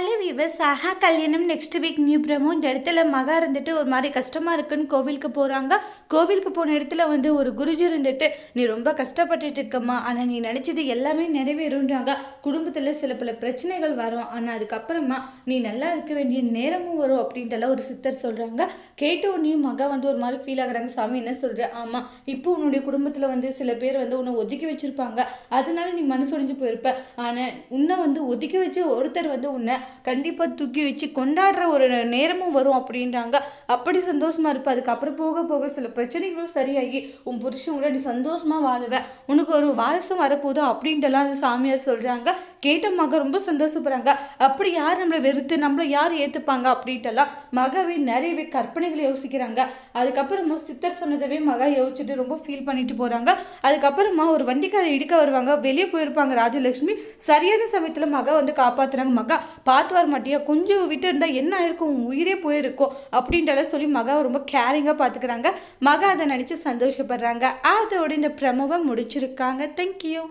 Hello viewers ஆஹா கல்யாணம் next week new promo இந்த இடத்துல மகா இருந்துட்டு ஒரு மாதிரி கஷ்டமாக இருக்குன்னு கோவிலுக்கு போகிறாங்க கோவிலுக்கு போன இடத்துல வந்து ஒரு குருஜி இருந்துட்டு நீ ரொம்ப கஷ்டப்பட்டுட்டு இருக்கம்மா. ஆனால் நீ நினச்சது எல்லாமே நிறைவேறுன்றாங்க குடும்பத்தில் சில பல பிரச்சனைகள் வரும். ஆனால் அதுக்கப்புறமா நீ நல்லா இருக்க வேண்டிய நேரமும் வரும். அப்படின்ட்டுலாம் ஒரு சித்தர் சொல்கிறாங்க கேட்ட உடனேயும் மகா வந்து ஒரு மாதிரி ஃபீல் ஆகுறாங்க. சாமி என்ன சொல்கிற ஆமாம் இப்போ உன்னுடைய குடும்பத்தில் வந்து சில பேர் வந்து உன்னை ஒதுக்கி வச்சுருப்பாங்க. அதனால நீ மனசு ஒழிஞ்சு போயிருப்ப. ஆனால் உன்னை வந்து ஒதுக்கி வச்சு ஒருத்தர் வந்து உன்னை கண்டிப்பாக தூக்கி வச்சு கொண்டாடுற ஒரு நேரமும் வரும் அப்படின்றாங்க. அப்படி சந்தோஷமா இருப்பேன் அதுக்கப்புறம் போக போக சில பிரச்சனைகளும் சரியாகி உன் புருஷன் கூட நீ சந்தோஷமா வாழுவேன் உனக்கு ஒரு வாரசம் வரப்போதோ அப்படின்ட்டுலாம் அந்த சாமியார் சொல்றாங்க. கேட்ட மக ரொம்ப சந்தோஷப்படுறாங்க. அப்படி யார் நம்மளை வெறுத்து நம்மளை யார் ஏற்றுப்பாங்க அப்படின்ட்டுலாம் மகவே நிறையவே கற்பனைகளை யோசிக்கிறாங்க. அதுக்கப்புறமா சித்தர் சொன்னதவே மகா யோசிச்சுட்டு ரொம்ப ஃபீல் பண்ணிட்டு போகிறாங்க அதுக்கப்புறமா ஒரு வண்டிக்காரை இடிக்க வருவாங்க. வெளியே போயிருப்பாங்க ராஜலட்சுமி. சரியான சமயத்தில் மகா வந்து காப்பாற்றுறாங்க மகா பார்த்து வர மாட்டியா? கொஞ்சம் விட்டு இருந்தால் என்ன ஆயிருக்கும்? உயிரே போயிருக்கும். அப்படின்றலாம் சொல்லி மகா ரொம்ப கேரிங்காக பார்த்துக்கிறாங்க மகா அதை நினச்சி சந்தோஷப்படுறாங்க. அதோட இந்த பிரமவை முடிச்சிருக்காங்க. தேங்க்யூ